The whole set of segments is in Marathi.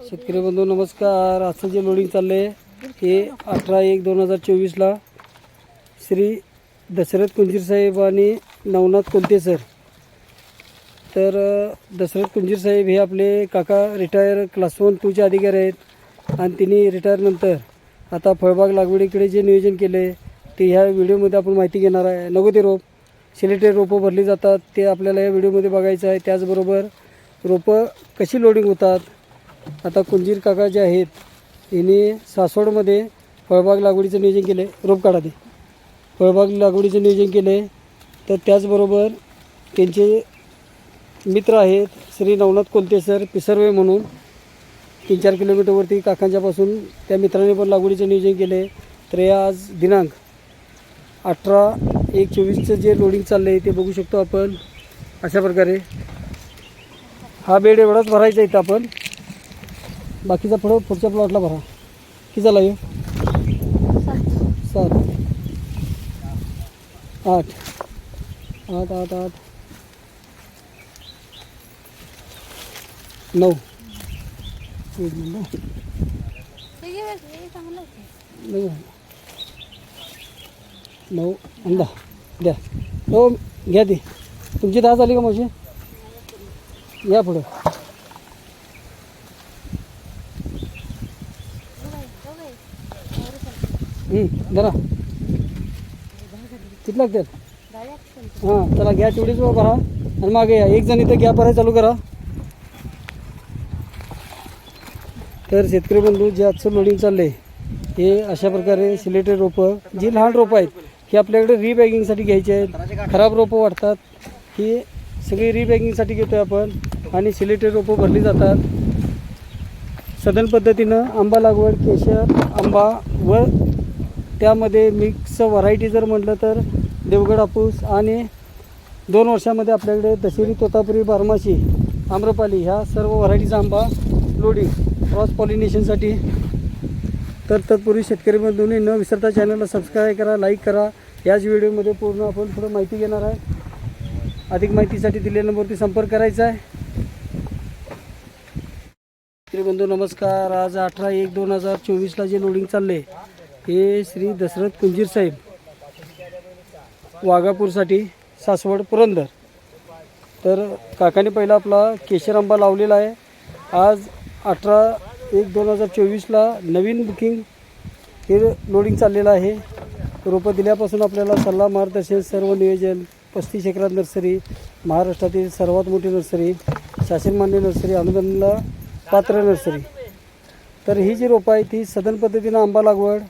शेतकरी बंधू नमस्कार. आजचं जे लोडिंग चाललं आहे हे अठरा एक दोन हजार चोवीसला श्री दशरथ कुंजीर साहेब आणि नवनाथ कोलते सर. तर दशरथ कुंजीर साहेब हे आपले काका रिटायर क्लास वन टूचे अधिकारी आहेत आणि त्यांनी रिटायरनंतर आता फळबाग लागवडीकडे जे नियोजन केले ते ह्या व्हिडिओमध्ये आपण माहिती घेणार आहे. नको ते रोप. सिलेटेड रोपं भरली जातात ते आपल्याला या व्हिडिओमध्ये बघायचं आहे. त्याचबरोबर रोपं कशी लोडिंग होतात आता कुंजीर काका जे आहेत यांनी सासवडमध्ये फळबाग लागवडीचं नियोजन केलं आहे रोप काढा ते. फळबाग लागवडीचं नियोजन केलं आहे तर त्याचबरोबर त्यांचे मित्र आहेत श्री नवनाथ कोलते सर पिसर्वे म्हणून. तीन चार किलोमीटरवरती काकांच्यापासून त्या मित्राने पण लागवडीचं नियोजन केलं आहे तर या आज दिनांक अठरा एक चोवीसचं जे लोडिंग चाललं आहे ते बघू शकतो आपण. अशा प्रकारे हा बेड एवढाच भरायचा इथं आपण. बाकीचा पुढं पुढच्या प्लॉटला भरा. किती झाला हे? सात. आठ. आठ आठ आठ. नऊ. एक मिनिट नऊ नऊ. आणि दहा द्या. हो घ्या ती. तुमची दहा झाली का माझी या पुढं हं, धरा किती लागतात हां चला घ्या तेवढीच भरा. आणि मागे या एक जण इथं गॅप भरायला चालू करा. तर शेतकरी बंधू जे आजचं लोडिंग चाललं आहे हे अशा प्रकारे सिलेटेड रोपं जी लहान रोपं आहेत ही आपल्याकडे रिबॅगिंगसाठी घ्यायची आहेत. खराब रोपं वाटतात ही सगळी रिबॅगिंगसाठी घेतो आहे आपण. आणि सिलेटेड रोपं भरली जातात. सदन पद्धतीनं आंबा लागवड केशर आंबा व त्यामध्ये मिक्स व्हरायटी जर म्हटलं तर देवगड हापूस आणि दोन वर्षामध्ये आपल्याकडे दशेरी तोतापुरी बारमाशी आम्रपाली ह्या सर्व व्हरायटीचा आंबा लोडिंग क्रॉस पॉलिनेशनसाठी तर तत्पूर्वी शेतकरी बंधूंनी न विसरता चॅनलला सबस्क्राईब करा लाईक करा. याच व्हिडिओमध्ये पूर्ण आपण थोडं माहिती घेणार आहे. अधिक माहितीसाठी दिलेल्या नंबरवरती संपर्क करायचा आहे. शेतकरी बंधू नमस्कार. आज अठरा एक दोन हजार चोवीसला जे लोडिंग चालले हे श्री दशरथ कुंजीर साहेब वाघापूरसाठी सासवड पुरंदर. तर काकाने पहिला आपला केशर आंबा लावलेला आहे. आज अठरा एक दोन हजार चोवीसला नवीन बुकिंग हे लोडिंग चाललेलं आहे. रोपं दिल्यापासून आपल्याला सल्ला मार्गदर्शन सर्व नियोजन पस्तीस एकरात नर्सरी महाराष्ट्रातील सर्वात मोठी नर्सरी शासनमान्य नर्सरी अनुदानला पात्र नर्सरी. तर ही जी रोपं आहे ती सदन पद्धतीनं आंबा लागवड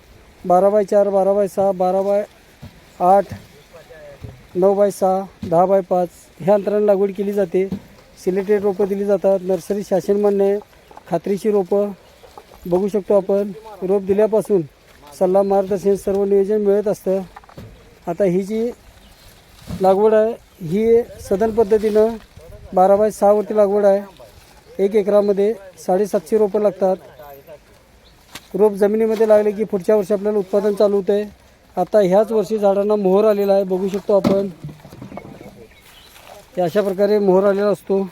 बारा बाय चार बारा बाय सहा बारा बाय आठ नऊ बाय सहा दहा बाय पाच. ह्या अंतराने लागवड केली जाते. सिलेक्टेड रोपं दिली जातात. नर्सरी शासनमान्य खात्रीची रोपं बघू शकतो आपण. रोप दिल्यापासून सल्ला मार्गदर्शन सर्व नियोजन मिळत असतं. आता ही जी लागवड आहे ही सदन पद्धतीनं बारा बाय सहावरती लागवड आहे. एक एकरामध्ये साडेसातशे रोपं लागतात. रोप जमिनीमध्ये लागले की पुढच्या वर्षी आपल्याला उत्पादन चालू होतं. आहे आता ह्याच वर्षी झाडांना मोहर आलेला आहे बघू शकतो आपण. अशा प्रकारे मोहर आलेला असतो.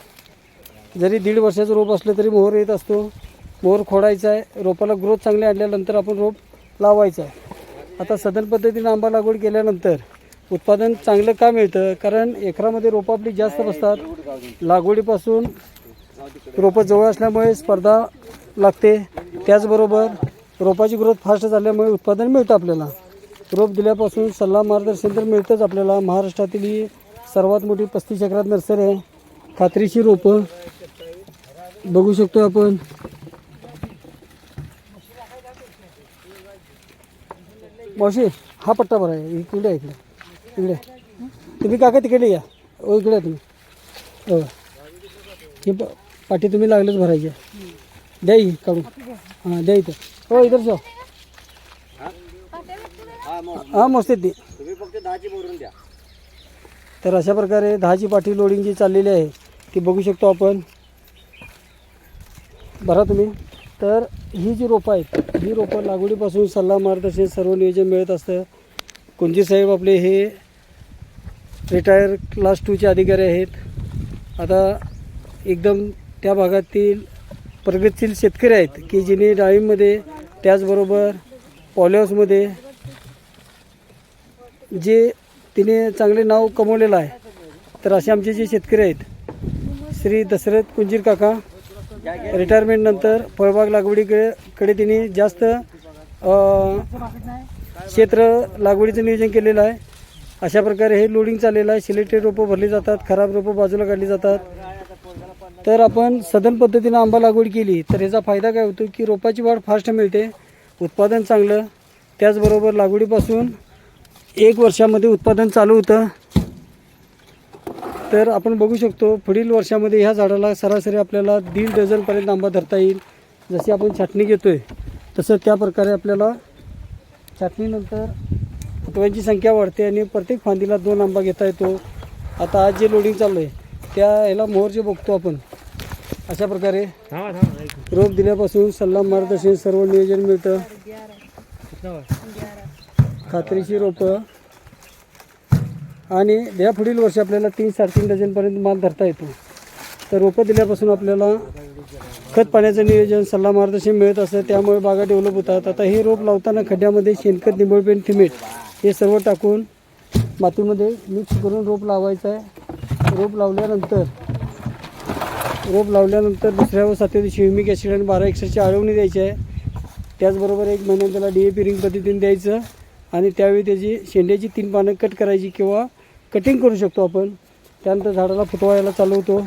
जरी दीड वर्षाचं रोप असलं तरी मोहर येत असतो. मोहर खोडायचा आहे. रोपाला ग्रोथ चांगली आणल्यानंतर आपण रोप लावायचं आहे. आता सदन पद्धतीने आंबा लागवड केल्यानंतर उत्पादन चांगलं का मिळतं? कारण एकरामध्ये रोपं आपली जास्त बसतात. लागवडीपासून रोपं जवळ असल्यामुळे स्पर्धा लागते. त्याचबरोबर रोपाची ग्रोथ फास्ट झाल्यामुळे उत्पादन मिळतं आपल्याला. रोप दिल्यापासून सल्ला मार्गदर्शन तर मिळतंच आपल्याला. महाराष्ट्रातील ही सर्वात मोठी पस्तीस चक्रात नर्सरी आहे. खात्रीशी रोपं बघू शकतो आपण. मावशी हा पट्टा बरा आहे. इकडे इकडे इकडे. तुम्ही काका तिकडे या. ओ इकडे या तुम्ही. हो. ही प- पाठी तुम्ही लागलेच भरायची. द्या काढून. हां द्या इथं. हो इधर जाऊ हां. मस्त आहे ती. तुम्ही फक्त दहाची द्या. तर अशा प्रकारे दहाची पाठी लोडिंग जी चाललेली आहे ती बघू शकतो आपण. भरा तुम्ही. तर ही जी रोपं आहेत ही रोपं लागवडीपासून सल्ला मार्गदर्शन सर्व नियोजन मिळत असतं. कुंजी साहेब आपले हे रिटायर क्लास टूचे अधिकारी आहेत. आता एकदम त्या भागातील प्रगतशील शेतकरी आहेत की जिने डाळिंबमध्ये त्याचबरोबर पॉलिहाऊसमध्ये जे तिने चांगले नाव कमवलेलं आहे तर असे आमचे जे शेतकरी आहेत श्री दशरथ कुंजीर काका रिटायरमेंटनंतर फळबाग लागवडीकडे कडे तिने जास्त क्षेत्र लागवडीचं नियोजन केलेलं आहे. अशा प्रकारे हे लोडिंग चाललेलं आहे. सिलेक्टेड रोपं भरली जातात खराब रोपं बाजूला काढली जातात. तर आपण सदन पद्धतीनं आंबा लागवड केली तर याचा फायदा काय होतो की रोपाची वाढ फास्ट मिळते उत्पादन चांगलं त्याचबरोबर लागवडीपासून एक वर्षामध्ये उत्पादन चालू होतं. तर आपण बघू शकतो पुढील वर्षामध्ये ह्या झाडाला सरासरी आपल्याला दीड डझनपर्यंत आंबा धरता येईल जशी आपण छाटणी घेतो आहे तसं त्या प्रकारे आपल्याला छाटणीनंतर फुटव्यांची संख्या वाढते आणि प्रत्येक फांदीला दोन आंबा घेता येतो. आता आज जे लोडिंग चालू आहे त्या ह्याला मोहर जे बघतो आपण अशा प्रकारे रोप दिल्यापासून सल्ला मार्गदर्शन सर्व नियोजन मिळतं. खात्रीशी रोपं. आणि या पुढील वर्षी आपल्याला तीन साडेतीन डझनपर्यंत माल धरता येतो. तर रोपं दिल्यापासून आपल्याला खत पाण्याचं नियोजन सल्ला मार्गदर्शन मिळत असतं. त्यामुळे बागा डेव्हलप होतात. आता हे रोप लावताना खड्ड्यामध्ये शेणखत निंबळपेंट थिमेट हे सर्व टाकून मातीमध्ये मिक्स करून रोप लावायचं आहे. रोप लावल्यानंतर रोप लावल्यानंतर दुसऱ्या व सातव्या दिवशी ह्युमिक ॲसिड आणि बारा एक्सरची आळवणी द्यायची आहे. त्याचबरोबर एक महिन्यात त्याला डी ए पी रिंग पद्धतीने द्यायचं आणि त्यावेळी त्याची शेंड्याची तीन पानं कट करायची किंवा कटिंग करू शकतो आपण. त्यानंतर झाडाला फुटवायला चालवतो.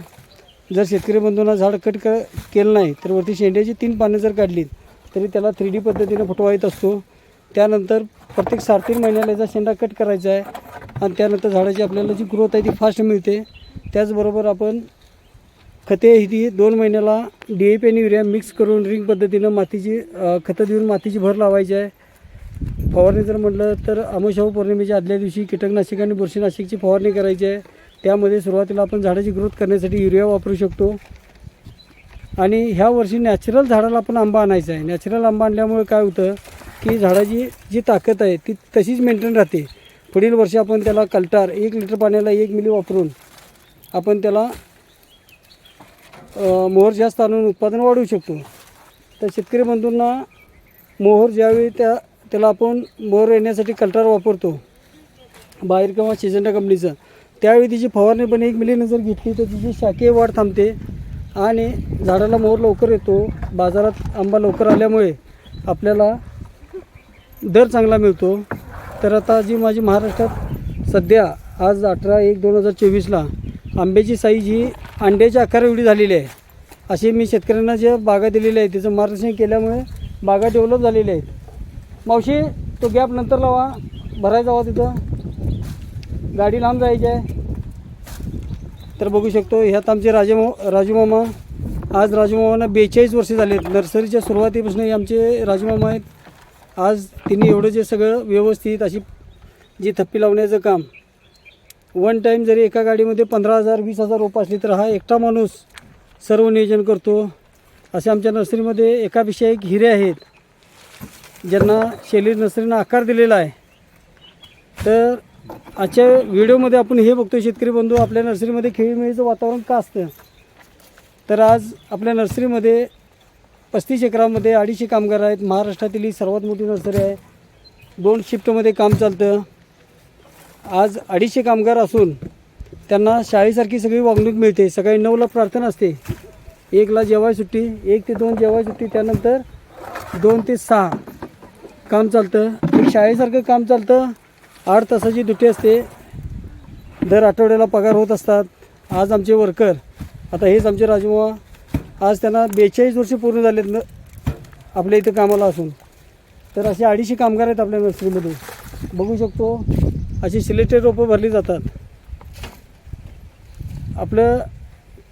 जर शेतकरी बंधूंना झाड कट क केलं नाही तर वरती शेंड्याची तीन पानं जर काढलीत तरी त्याला थ्री डी पद्धतीनं फुटवा येत असतो. त्यानंतर प्रत्येक साडेतीन महिन्याला याचा शेंडा कट करायचा आहे आणि त्यानंतर झाडाची आपल्याला जी ग्रोथ आहे ती फास्ट मिळते. त्याचबरोबर आपण खते ही ती दोन महिन्याला डी ए पी आणि युरिया मिक्स करून रिंग पद्धतीनं मातीची खतं देऊन मातीची भर लावायची आहे. फवारणी जर म्हटलं तर अमोशाहू पौर्णिमेच्या आदल्या दिवशी कीटकनाशक आणि बुरशीनाशकची फवारणी करायची आहे. त्यामध्ये सुरुवातीला आपण झाडाची ग्रोथ करण्यासाठी युरिया वापरू शकतो. आणि ह्या वर्षी नॅचरल झाडाला आपण आंबा आणायचा आहे. नॅचरल आंबा आणल्यामुळे काय होतं की झाडाची जी ताकद आहे ती तशीच मेंटेन राहते. पुढील वर्षी आपण त्याला कल्टार एक लिटर पाण्याला एक मिली वापरून आपण त्याला मोहर जास्त आणून उत्पादन वाढवू शकतो तर शेतकरी बंधूंना मोहर ज्यावेळी त्या त्याला आपण मोहर येण्यासाठी कल्टार वापरतो बाहेर किंवा शिजंडा कंपनीचं त्यावेळी तिची फवारणी पण एक मिलीनं जर घेतली तर तिची शाकीय वाढ थांबते आणि झाडाला मोहर लवकर येतो बाजारात आंबा लवकर आल्यामुळे आपल्याला दर चांगला मिळतो. तर आता जी माझी महाराष्ट्रात सध्या आज अठरा एक दोन हजार चोवीसला आंब्याची साईज ही अंड्याच्या आकार एवढी झालेली आहे. असे मी शेतकऱ्यांना ज्या बागा दिलेल्या आहेत त्याचं मार्गदर्शन केल्यामुळे बागा डेव्हलप झालेल्या आहेत. मावशी तो गॅप नंतर लावा. भरायचा हवा तिथं. गाडी लांब जायची आहे. तर बघू शकतो ह्यात आमचे राजेमा राजूमामा आज राजूमामांना बेचाळीस वर्षे झाले आहेत. नर्सरीच्या सुरुवातीपासून हे आमचे राजूमामा आहेत. आज तिने एवढं जे सगळं व्यवस्थित अशी जी थप्पी लावण्याचं काम वन टाईम जरी एका गाडीमध्ये पंधरा हजार वीस हजार रोपं असली तर हा एकटा माणूस सर्व नियोजन करतो. असे आमच्या नर्सरीमध्ये एकापेक्षा एक हिरे आहेत. ज्यांना शैली नर्सरीनं आकार दिलेला आहे. तर आजच्या व्हिडिओमध्ये आपण हे बघतो शेतकरी बंधू आपल्या नर्सरीमध्ये खेळीमेळीचं वातावरण का असतं? तर आज आपल्या नर्सरीमध्ये पस्तीस एकरामध्ये अडीचशे कामगार आहेत. महाराष्ट्रातील ही सर्वात मोठी नर्सरी आहे. दोन शिफ्टमध्ये काम चालतं. आज अडीचशे कामगार असून त्यांना शाळेसारखी सगळी वागणूक मिळते. सकाळी नऊला प्रार्थना असते. एकला जेवाय सुट्टी एक ते दोन जेवाय सुट्टी त्यानंतर दोन ते सहा काम चालतं. एक शाळेसारखं काम चालतं. आठ तासाची ड्युटी असते. दर आठवड्याला पगार होत असतात. आज आमचे वर्कर आता हेच आमचे राजमावा आज त्यांना बेचाळीस वर्ष पूर्ण झालेत न आपल्या इथं कामाला असून. तर असे अडीचशे कामगार आहेत आपल्या नर्सरीमध्ये. बघू शकतो अशी सिलेक्टेड रोपं भरली जातात. आपलं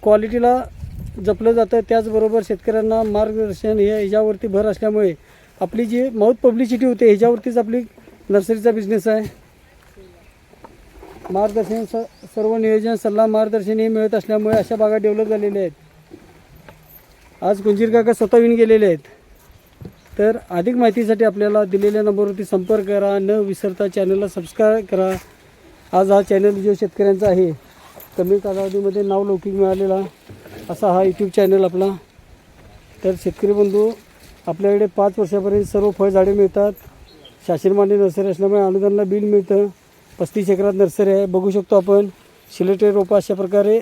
क्वालिटीला जपलं जातं त्याचबरोबर शेतकऱ्यांना मार्गदर्शन हे ह्याच्यावरती भर असल्यामुळे आपली जी माऊथ पब्लिसिटी होते ह्याच्यावरतीच आपली नर्सरीचा बिझनेस आहे. मार्गदर्शन स सर्व नियोजन सल्ला मार्गदर्शन हे मिळत असल्यामुळे अशा बागा डेव्हलप झालेल्या आहेत. आज गुंजीर काका स्वतः येऊन गेलेले आहेत. तर अधिक माहितीसाठी आपल्याला दिलेल्या नंबरवरती संपर्क करा. न विसरता चॅनलला सबस्क्राईब करा. आज हा चॅनल जो शेतकऱ्यांचा आहे कमी कालावधीमध्ये नाव लौकिक मिळालेला असा हा यूट्यूब चॅनल आपला. तर शेतकरी बंधू आपल्याकडे पाच वर्षापर्यंत सर्व फळझाडे मिळतात. शासनमान्य नर्सरी असल्यामुळे अनुदानला बिल मिळतं. पस्तीस एकरात नर्सरी आहे. बघू शकतो आपण शिलेटे रोपं अशा प्रकारे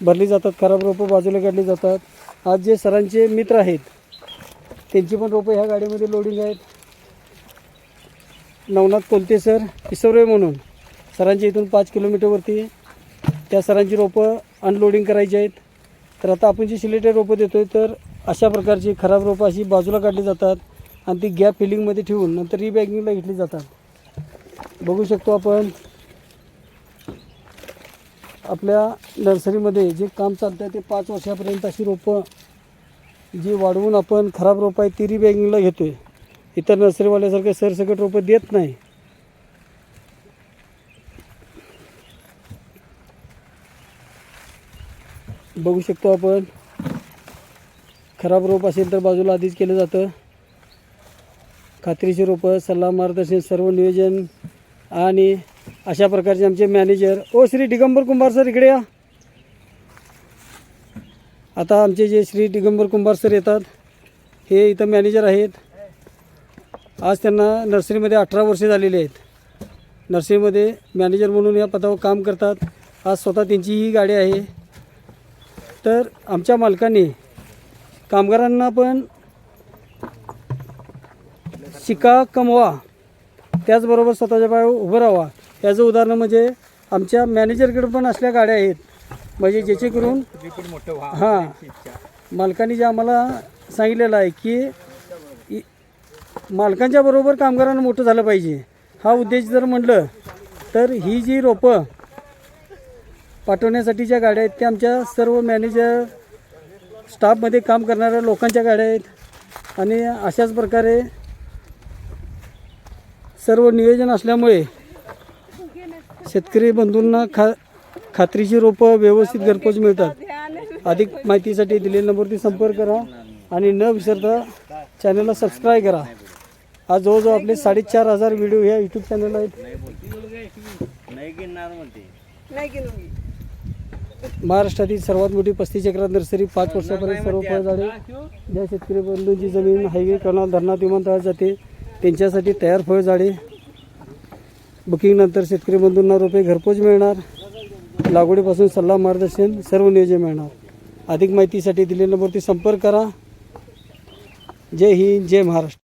भरली जातात. खराब रोपं बाजूला काढली जातात. आज जे सरांचे मित्र आहेत त्यांची पण रोपं ह्या गाडीमध्ये लोडिंग आहेत. नवनाथ कोलते सर इसरवे म्हणून. सरांच्या इथून पाच किलोमीटरवरती त्या सरांची रोपं अनलोडिंग करायची आहेत. तर आता आपण जी सिलेटेड रोपं देतो आहे तर अशा प्रकारची खराब रोपं अशी बाजूला काढली जातात आणि ती गॅप फिलिंगमध्ये ठेवून नंतर रिबॅगिंगला घेतली जातात. बघू शकतो आपण आपल्या नर्सरीमध्ये जे काम चालतं आहे ते पाच वर्षापर्यंत अशी रोपं जी वाढवून आपण खराब रोपं आहे ती रिबॅगिंगला घेतो आहे इतर नर्सरीवाल्यासारखे सरसकट रोपं देत नाही. बघू शकतो आपण. खराब रोप असेल तर बाजूला आधीच केलं जातं. खात्रीची रोपं सल्ला मार्गदर्शन सर्व नियोजन आणि अशा प्रकारचे आमचे मॅनेजर. ओ श्री दिगंबर कुंभार सर इकडे या. आता आमचे जे श्री दिगंबर कुंभार सर येतात हे इथं मॅनेजर आहेत. आज त्यांना नर्सरीमध्ये अठरा वर्षे झालेली आहेत. नर्सरीमध्ये मॅनेजर म्हणून या पदावर काम करतात. आज स्वतः त्यांची ही गाडी आहे. तर आमच्या मालकाने कामगारांना पण शिका कमवा त्याचबरोबर स्वतःच्या पायावर उभं राहावा. याचं उदाहरण म्हणजे आमच्या मॅनेजरकडे पण असल्या गाड्या आहेत. म्हणजे ज्याचे करून हां मालकाने जे आम्हाला सांगितलेलं आहे की इ- मालकांच्या बरोबर कामगारांना मोठं झालं पाहिजे. हा उद्देश जर म्हटलं तर ही जी रोपं पाठवण्यासाठी ज्या गाड्या आहेत त्या आमच्या सर्व मॅनेजर स्टाफमध्ये काम करणाऱ्या लोकांच्या गाड्या आहेत. आणि अशाच प्रकारे सर्व नियोजन असल्यामुळे शेतकरी बंधूंना खा खात्रीची रोपं व्यवस्थित घरपोच मिळतात. अधिक माहितीसाठी दिलेल्या नंबरवरती संपर्क करा आणि न विसरता चॅनलला सबस्क्राईब करा. आज जवळजवळ आपले साडेचार हजार व्हिडिओ ह्या यूट्यूब चॅनल आहेत. महाराष्ट्रातील सर्वात मोठी पस्तीस एकरात नर्सरी पाच वर्षापर्यंत सर्व फळझाडे ज्या शेतकरी बंधूंची जमीन हायवे कनाल धरणात विमानतळात जाते त्यांच्यासाठी तयार फळझाडे. बुकिंगनंतर शेतकरी बंधूंना रोपे घरपोच मिळणार. लागवडीपासून सल्ला मार्गदर्शन सर्व नियोजन मिळणार. अधिक माहितीसाठी दिलेल्या नंबरवरती संपर्क करा. जय हिंद जय महाराष्ट्र.